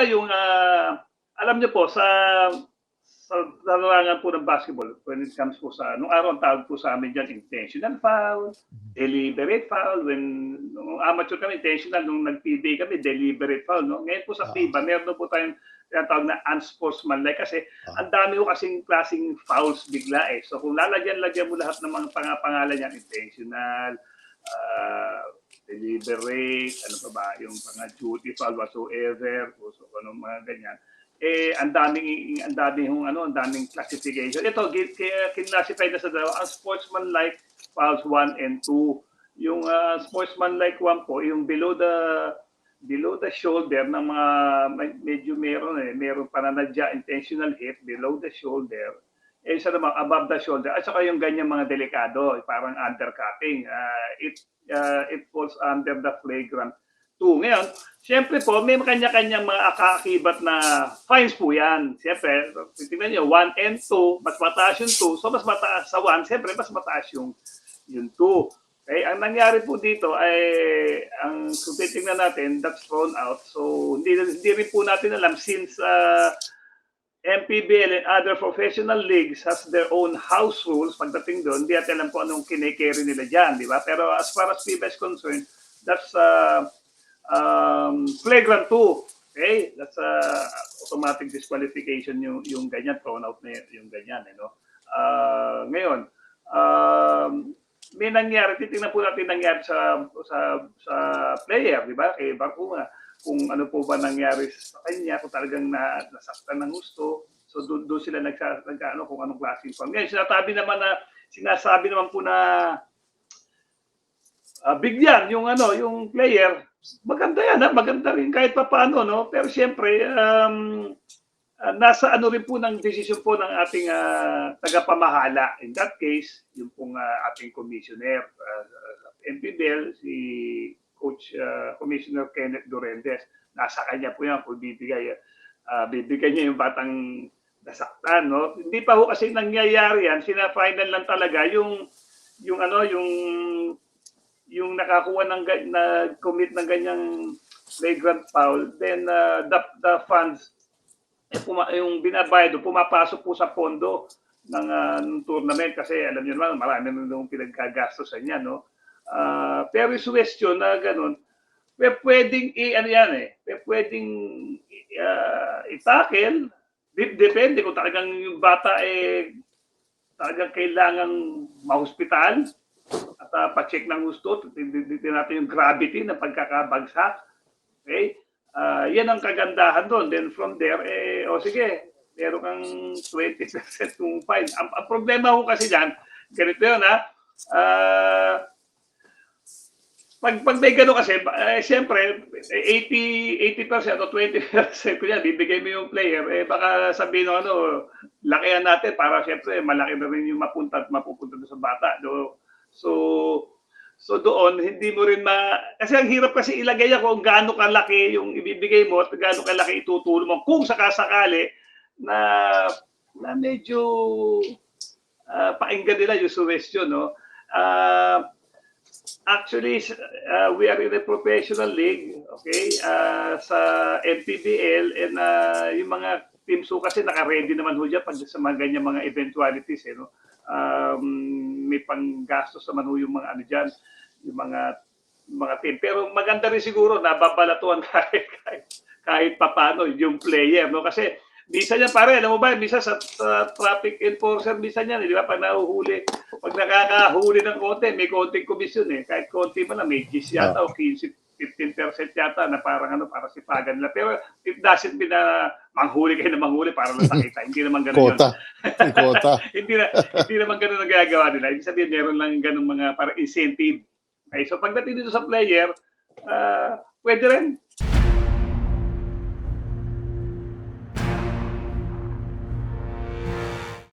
Una-una yung, ah, alam niyo po, sa sa larangan po ng basketball, when it comes po sa, nung araw ang tawag po sa amin dyan, intentional foul, deliberate foul, when, nung amateur kami, intentional, nung nag-PBA kami, deliberate foul, no? Ngayon po sa Ah. FIBA, meron po tayong tinatawag na unsportsmanlike kasi Ah. ang dami ko kasing klaseng fouls bigla eh. So kung lalagyan-lagyan mo lahat ng mga pangapangalan yan, intentional, uh, deliberate, ano pa ba, yung mga duty foul whatsoever, o so, ano mga ganyan, eh ang daming ang daming ano, ang daming classification. Ito kinlassify na sa dalawa ang sportsmanlike fouls 1 and 2. Yung uh, sportsmanlike 1 po, yung below the below the shoulder ng mga medyo meron eh, meron pananadya intentional hit below the shoulder. Eh isa naman above the shoulder at saka yung ganyan mga delikado, parang undercutting. Uh, it uh, it falls under the flagrant 2. Ngayon, siyempre po, may kanya-kanyang mga akakibat na fines po yan. Siyempre, tingnan nyo, 1 and 2, mas mataas yung 2. So, mas mataas sa 1, siyempre, mas mataas yung, yung 2. Okay, ang nangyari po dito ay, ang kung titingnan natin, that's thrown out. So, hindi, hindi rin po natin alam since uh, MPBL and other professional leagues has their own house rules pagdating doon, hindi natin alam po anong kinikerry nila dyan, di ba? Pero as far as FIBA is concerned, that's uh, um, flagrant 2. Okay? That's uh, automatic disqualification yung, yung ganyan, thrown out na yung ganyan. Eh, no? Uh, ngayon, um, may nangyari, titingnan po natin nangyari sa sa sa player, di ba? Kay Bakuma kung ano po ba nangyari sa kanya, kung talagang na, nasaktan ng gusto. So doon doon sila nagsa nagkaano kung anong klaseng form. Ngayon sinasabi naman na sinasabi naman po na ah, bigyan yung ano, yung player. Maganda yan, ha? maganda rin kahit pa paano, no? Pero siyempre, um, ah, nasa ano rin po ng desisyon po ng ating ah, tagapamahala. In that case, yung pong ah, ating commissioner, uh, MPBL, si Coach uh, Commissioner Kenneth Durendes. Nasa kanya po yan kung bibigay, uh, bibigyan niya yung batang nasaktan. No? Hindi pa ho kasi nangyayari yan. Sina-final lang talaga yung yung ano yung yung nakakuha ng na commit ng ganyang flagrant foul then uh, the, the funds puma, yung binabayad pumapasok po sa pondo ng, uh, tournament kasi alam niyo naman marami na nung pinagkagastosan niya no Ah, pero yung suggestion na ganun, pe- pwedeng i ano yan eh, pe- pwedeng uh, i-tackle, Dep- depende kung talagang yung bata eh talagang kailangang ma-hospital at uh, pa-check ng gusto, titignan natin yung gravity ng pagkakabagsak. Okay? Ah, yan ang kagandahan doon. Then from there, eh, o sige, meron kang 20% kung fine. Ang, ang problema ko kasi dyan, ganito yun ha, ah, pag, pag may gano'n kasi, eh, siyempre, 80, 80% o 20% ko yan, bibigay mo yung player, eh baka sabihin ng ano, lakihan natin para siyempre malaki na rin yung mapunta at mapupunta sa bata. Do, so, so doon, hindi mo rin ma... Kasi ang hirap kasi ilagay ako kung gaano kalaki yung ibibigay mo at gaano kalaki itutulong mo. Kung sakasakali na, na medyo uh, pakinggan nila yung suggestion, no? Uh, Actually, uh, we are in a professional league, okay, uh, sa MPBL and uh, yung mga teams ho kasi naka-ready naman ho dyan pag sa mga ganyan mga eventualities, eh, no? Um, panggastos naman ho yung mga ano dyan, yung mga mga team. Pero maganda rin siguro na babalatuan kahit, kahit, kahit papano yung player, no? Kasi Bisa niya pare, alam mo ba, bisa sa, sa traffic enforcer, bisa niya, di ba, pag nahuhuli, pag nakakahuli ng konti, may konting komisyon eh. Kahit konti man lang, may 10 yata o 15, 15% yata na parang ano, para sipagan nila. Pero it doesn't mean na manghuli kayo na manghuli para lang sakita. hindi naman ganun Kota. yun. Kota. hindi, na, hindi naman ganun ang gagawa nila. Ibig sabihin, meron lang ganun mga para incentive. Okay, so pagdating dito sa player, ah, pwede rin.